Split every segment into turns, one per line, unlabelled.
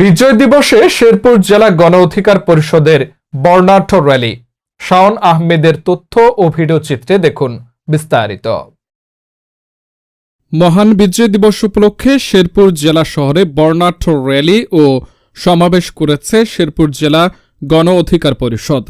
বিজয় দিবসে শেরপুর জেলা গণ অধিকার পরিষদের বর্ণাঢ্য র্যালি। শাওন আহমেদের তথ্য ও ভিডিও চিত্রে দেখুন বিস্তারিত। মহান বিজয় দিবস উপলক্ষে শেরপুর জেলা শহরে বর্ণাঢ্য র্যালি ও সমাবেশ করেছে শেরপুর জেলা গণ অধিকার পরিষদ।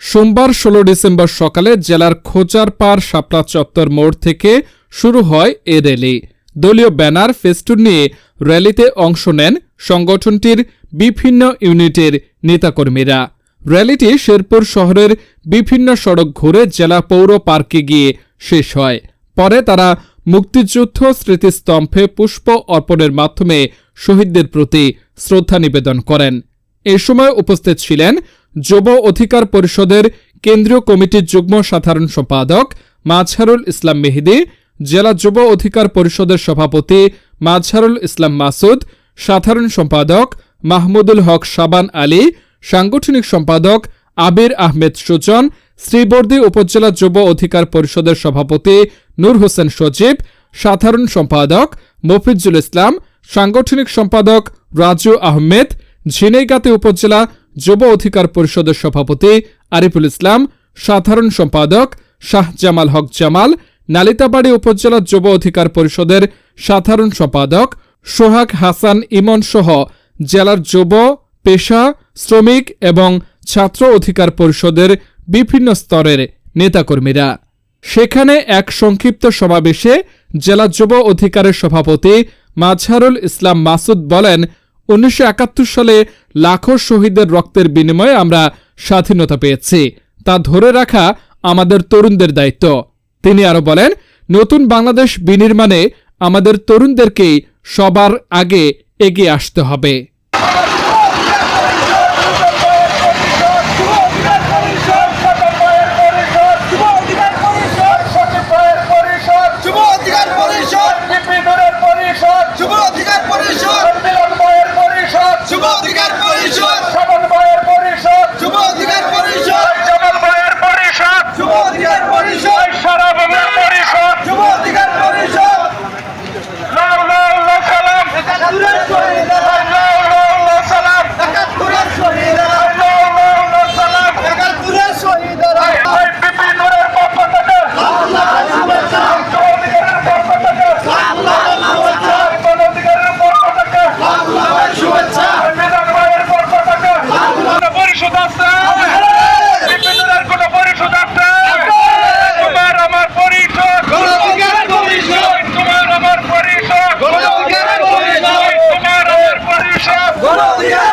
সোমবার ষোলো ডিসেম্বর সকালে জেলার খোঁচারপাড় শাপলা চত্বর মোড় থেকে শুরু হয় এ র্যালি। দলীয় ব্যানার, ফেস্টুন নিয়ে র্যালিতে অংশ নেন সংগঠনটির বিভিন্ন ইউনিটের নেতাকর্মীরা। র্যালিটি শেরপুর শহরের বিভিন্ন সড়ক ঘুরে জেলা পৌর পার্কে গিয়ে শেষ হয়। পরে তারা মুক্তিযুদ্ধ স্মৃতিস্তম্ভে পুষ্প অর্পণের মাধ্যমে শহীদদের প্রতি শ্রদ্ধা নিবেদন করেন। এ সময় উপস্থিত ছিলেন যুব অধিকার পরিষদের কেন্দ্রীয় কমিটির যুগ্ম সাধারণ সম্পাদক মাঝহারুল ইসলাম মেহেদি জেলা যুব অধিকার পরিষদের সভাপতি মাঝহারুল ইসলাম মাসুদ, সাধারণ সম্পাদক মাহমুদুল হক শাবান আলী, সাংগঠনিক সম্পাদক আবির আহমেদ সুজন, শ্রীবর্দী উপজেলা যুব অধিকার পরিষদের সভাপতি নূর হোসেন সজীব, সাধারণ সম্পাদক মফিজুল ইসলাম, সাংগঠনিক সম্পাদক রাজু আহমেদ, ঝিনাইগাতি উপজেলা যুব অধিকার পরিষদের সভাপতি আরিফুল ইসলাম, সাধারণ সম্পাদক শাহজামাল হক জামাল নালিতাবাড়ি উপজেলা যুব অধিকার পরিষদের সাধারণ সম্পাদক সোহাগ হাসান ইমন সহ জেলার যুব, পেশা, শ্রমিক এবং ছাত্র অধিকার পরিষদের বিভিন্ন স্তরের নেতাকর্মীরা। সেখানে এক সংক্ষিপ্ত সমাবেশে জেলা যুব অধিকারের সভাপতি মাঝহারুল ইসলাম মাসুদ বলেন, উনিশশো একাত্তর সালে লাখো শহীদের রক্তের বিনিময়ে আমরা স্বাধীনতা পেয়েছি। তা ধরে রাখা আমাদের তরুণদের দায়িত্ব। তিনি আরও বলেন নতুন বাংলাদেশ বিনির্মাণে আমাদের তরুণদেরকেই সবার আগে এগিয়ে আসতে হবে। Follow the